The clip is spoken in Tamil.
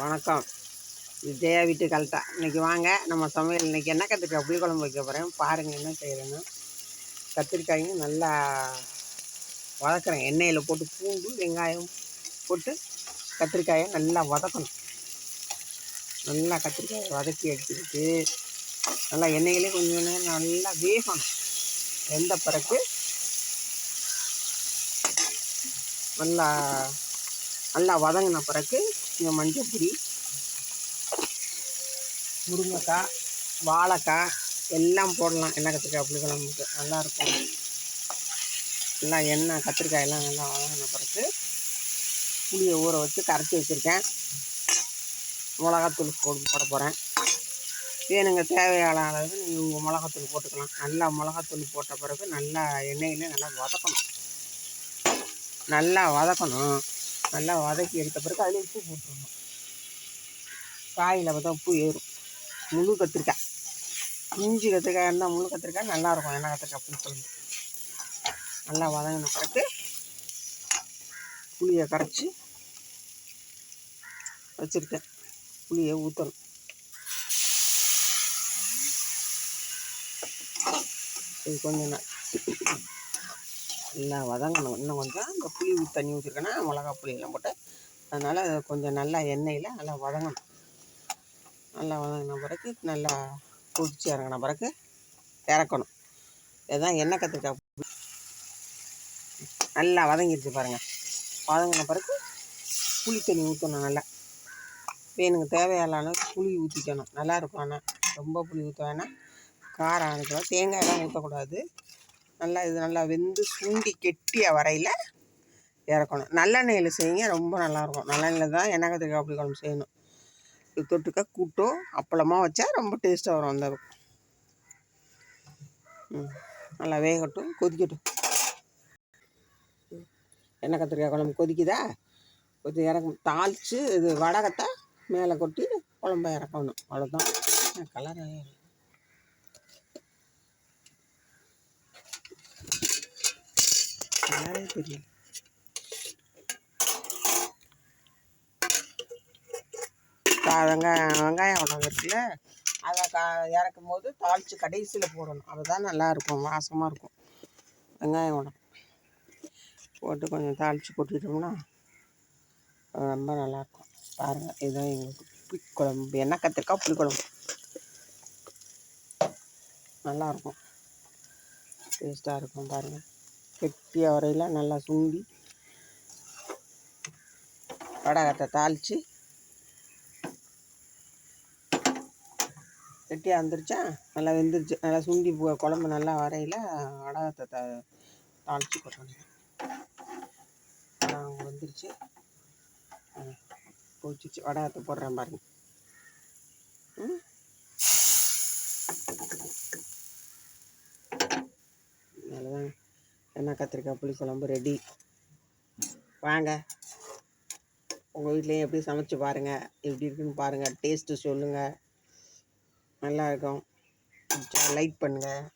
வணக்கம். விஜயா வீட்டு கல்ட்டா. இன்றைக்கி வாங்க நம்ம சமையல். இன்றைக்கி என்ன கத்திரிக்காய்? புளி குழம்பு வைக்க போகிறேன் பாருங்கள் என்ன செய்கிறேன்னு கத்திரிக்காயும் நல்லா வதக்குறேன். எண்ணெயில் போட்டு பூண்டு வெங்காயம் போட்டு கத்திரிக்காயை நல்லா வதக்கணும். நல்லா கத்திரிக்காயை வதக்கி எடுத்துக்கிட்டு நல்லா எண்ணெயிலே கொஞ்சம் நல்லா வேகணும். வெந்த பிறகு நல்லா நல்லா வதங்கின பிறகு இந்த மஞ்சள் பொடி முருங்கைக்காய் வாழைக்காய் எல்லாம் போடலாம். எண்ணெய் கத்திரிக்காய் புளி நல்லாயிருக்கும் நல்லா எண்ணெய் கத்திரிக்காய் எல்லாம் நல்லா வதங்கின பிறகு புளியை ஊற வச்சு கரைச்சி வச்சுருக்கேன். மிளகாத்தூள் போட்டு போட போகிறேன் வேணுங்க தேவையான அளவுக்கு நீங்கள் உங்கள் மிளகாத்தூள் போட்டுக்கலாம். நல்லா மிளகாத்தூள் போட்ட பிறகு நல்லா எண்ணெயில் நல்லா வதக்கணும். நல்லா வதக்கணும். நல்லா வதக்கி எடுத்த பிறகு அதில் உப்பு போட்டுடணும் காயில் பார்த்தா உப்பு ஏறும். முழு கத்திரிக்காய். இஞ்சி கத்திரிக்காய் இருந்தால் முழு கத்திரிக்காய் நல்லாயிருக்கும் எண்ணெய் கத்திரிக்காய் புளி குழம்பு. நல்லா வதங்கின பிறகு புளியை கரைச்சி வச்சுருக்கேன். புளியை ஊற்றணும் இது கொஞ்சம் நாள். நல்லா வதங்கணும். இன்னும் கொஞ்சம் இந்த புளி ஊற்றி தண்ணி ஊற்றிருக்கேன்னா மிளகா புளியெல்லாம் போட்டு அதனால் கொஞ்சம் நல்லா எண்ணெயில் நல்லா வதங்கணும். நல்லா வதங்கின பிறகு நல்லா கொதிச்சு இறங்கின பிறகு இறக்கணும். இதுதான் எண்ணெய் கற்றுக்கிட்ட நல்லா வதங்கிடுச்சு பாருங்கள் வதங்கின பிறகு புளி தண்ணி ஊற்றணும் நல்லா. வேணுங்க தேவையான புளி ஊற்றிக்கணும் நல்லாயிருக்கும் ஆனால் ரொம்ப புளி ஊற்ற வேணாம். காரம் அனுக்கலாம் தேங்காயெல்லாம் ஊற்றக்கூடாது நல்லா இது நல்லா வெந்து சுண்டி கெட்டிய வரையில் இறக்கணும். நல்லெண்ணெயில் செய்யுங்க ரொம்ப நல்லாயிருக்கும். நல்லெண்ணெயில் தான் எண்ணெய் கத்திரிக்காய் புளி குழம்பு செய்யணும். இது தொட்டுக்க கூட்டோ அப்பளமாக வச்சா ரொம்ப டேஸ்ட்டாக வரும் அந்த ம் நல்லா வேகட்டும் கொதிக்கட்டும். எண்ணெய் கத்திரிக்காய் குழம்பு கொதிக்குதா? கொதி இறக்கும் தாளித்து இது வடகத்தை மேலே கொட்டி குழம்ப இறக்கணும். அவ்வளோதான் கலர் கலரே தெரியல. வெங்காயம் வெங்காயம் உடம்பு இருக்குல்ல? அதை கா இறக்கும் போது தாளித்து கடைசியில் போடணும். அதுதான் நல்லா இருக்கும் வாசமாக இருக்கும். வெங்காயம் உடம்பு போட்டு கொஞ்சம் தாளித்து கொட்டிட்டோம்னா ரொம்ப நல்லாயிருக்கும் பாருங்கள் இதுதான் எங்களுக்கு புளிக்குழம்பு. என்ன எண்ணெய் கத்திரிக்காய் புளி நல்லாயிருக்கும் டேஸ்ட்டாக இருக்கும் பாருங்கள் கெட்டியாக வரையில் நல்லா சுண்டி வடகத்தை தாளித்து கெட்டியாக வந்துருச்சா? நல்லா வெந்துருச்சு. நல்லா சுண்டி போ- குழம்பு நல்லா வரையில் வடகத்தை த தாளித்து கொட்டணும் அங்கே வந்துருச்சு. போச்சிச்சு. வடகத்தை போடுறேன் பாருங்கள் ம் அவ்வளோதான் எண்ணெய் கத்திரிக்காய் புளி குழம்பு ரெடி வாங்க. உங்கள் வீட்லேயும் எப்படி சமைச்சு பாருங்கள் எப்படி இருக்குன்னு பாருங்கள் டேஸ்ட்டு சொல்லுங்கள் நல்லா இருக்கும். லைக் பண்ணுங்கள்